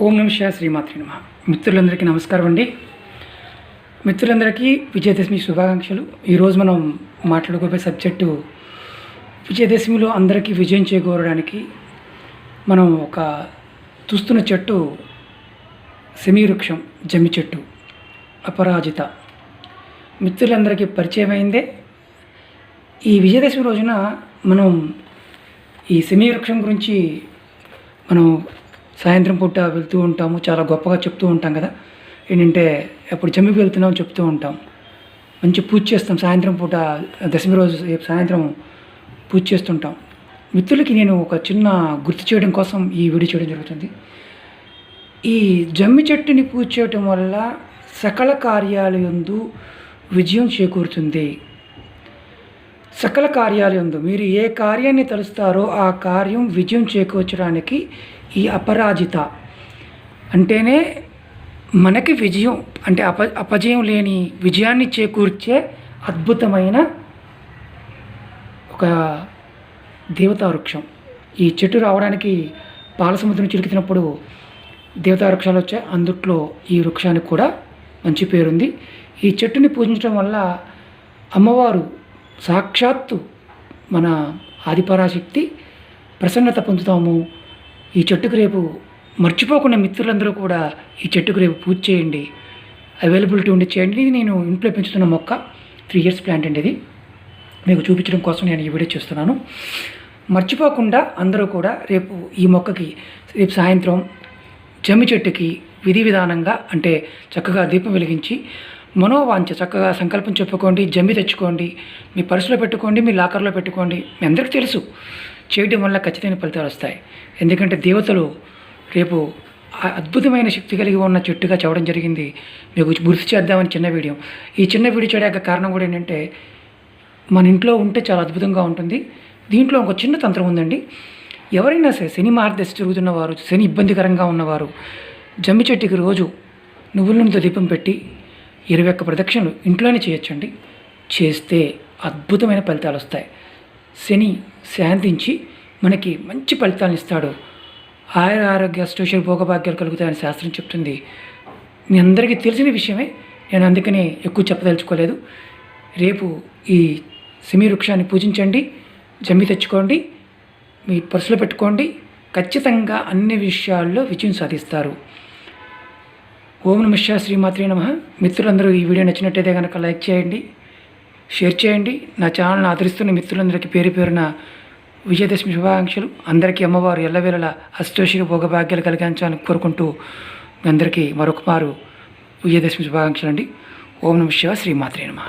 ఓం నమ శ్రీమాత్రి నమ. మిత్రులందరికీ నమస్కారం అండి. మిత్రులందరికీ విజయదశమి శుభాకాంక్షలు. ఈరోజు మనం మాట్లాడుకోబోయే సబ్జెక్టు విజయదశమిలో అందరికీ విజయం చేకూరడానికి మనం ఒక చూస్తున్న చెట్టు సెమీవృక్షం జమ్మి చెట్టు అపరాజిత. మిత్రులందరికీ పరిచయం అయిందే. ఈ విజయదశమి రోజున మనం ఈ సెమీవృక్షం గురించి మనం సాయంత్రం పూట వెళ్తూ ఉంటాము. చాలా గొప్పగా చెప్తూ ఉంటాం కదా. ఏంటంటే ఎప్పుడు చెమ్మికి వెళ్తున్నాం చెప్తూ ఉంటాం. మంచి పూజ చేస్తాం. సాయంత్రం పూట దశమి రోజు సాయంత్రం పూజ చేస్తుంటాం. మిత్రులకి నేను ఒక చిన్న గుర్తు చేయడం కోసం ఈ వీడియో చేయడం జరుగుతుంది. ఈ జమ్మి చెట్టుని పూజ చేయటం వల్ల సకల కార్యాలయందు విజయం చేకూరుతుంది. సకల కార్యాలయందు మీరు ఏ కార్యాన్ని తలుస్తారో ఆ కార్యం విజయం చేకూర్చడానికి ఈ అపరాజిత. అంటేనే మనకి విజయం అంటే అప అపజయం లేని విజయాన్ని చేకూర్చే అద్భుతమైన ఒక దేవతా వృక్షం ఈ చెట్టు రావడానికి పాలసముద్రం చిలుకుతున్నప్పుడు దేవతా వృక్షాలు వచ్చాయి. అందుట్లో ఈ వృక్షానికి కూడా మంచి పేరుంది. ఈ చెట్టుని పూజించడం వల్ల అమ్మవారు సాక్షాత్తు మన ఆదిపరాశక్తి ప్రసన్నత పొందుతాము. ఈ చెట్టుకు రేపు మర్చిపోకుండా మిత్రులందరూ కూడా ఈ చెట్టుకు రేపు పూజ చేయండి. అవైలబిలిటీ ఉండి చేయండి. ఇది నేను ఇంట్లో పెంచుతున్న మొక్క త్రీ ఇయర్స్ ప్లాంట్ అండి ఇది. మీకు చూపించడం కోసం నేను ఈ వీడియో చేస్తున్నాను. మర్చిపోకుండా అందరూ కూడా రేపు ఈ మొక్కకి రేపు సాయంత్రం జమ్మి చెట్టుకి విధి విధానంగా అంటే చక్కగా దీపం వెలిగించి మనోవాంఛ చక్కగా సంకల్పం చెప్పుకోండి జమ్మి తెచ్చుకోండి మీ పర్సులో పెట్టుకోండి మీ లాకర్లో పెట్టుకోండి. మీ అందరికీ తెలుసు చేయడం వల్ల ఖచ్చితమైన ఫలితాలు వస్తాయి. ఎందుకంటే దేవతలు రేపు అద్భుతమైన శక్తి కలిగి ఉన్న చెట్టుగా చెప్పడం జరిగింది. మీకు గుర్తు చేద్దామని చిన్న వీడియో. ఈ చిన్న వీడియో చేయడానికి కారణం కూడా ఏంటంటే మన ఇంట్లో ఉంటే చాలా అద్భుతంగా ఉంటుంది. దీంట్లో ఒక చిన్న తంత్రం ఉందండి. ఎవరైనా సరే శని మార్గదర్శి తిరుగుతున్న వారు శని ఇబ్బందికరంగా ఉన్నవారు జమ్మి చెట్టుకి రోజు నువ్వుల నుండితో దీపం పెట్టి ఇరవై ఒక్క ప్రదక్షిణలు ఇంట్లోనే చేయొచ్చండి. చేస్తే అద్భుతమైన ఫలితాలు వస్తాయి. శని శాంతించి మనకి మంచి ఫలితాలను ఇస్తాడు. ఆయుర ఆరోగ్య స్టోషల్ భోగభాగ్యాలు కలుగుతాయని శాస్త్రం చెప్తుంది. మీ అందరికీ తెలిసిన విషయమే. నేను అందుకనే ఎక్కువ చెప్పదలుచుకోలేదు. రేపు ఈ సిమి వృక్షాన్ని పూజించండి. జమ్మి తెచ్చుకోండి. మీ పర్సులో పెట్టుకోండి. ఖచ్చితంగా అన్ని విషయాల్లో విజయం సాధిస్తారు. ఓం నమ శ్రీమాత్రే నమ. మిత్రులందరూ ఈ వీడియో నచ్చినట్టయితే కనుక లైక్ చేయండి షేర్ చేయండి. నా ఛానల్ని ఆదరిస్తున్న మిత్రులందరికీ పేరు పేరున విజయదశమి శుభాకాంక్షలు. అందరికీ అమ్మవారు ఎల్లవేళలా అష్టోషిక భోగభాగ్యాలు కలిగించాలని కోరుకుంటూ మీ అందరికీ మరొకమారు విజయదశమి శుభాకాంక్షలు అండి ఓం నమ శివ శ్రీమాత్రే నమ.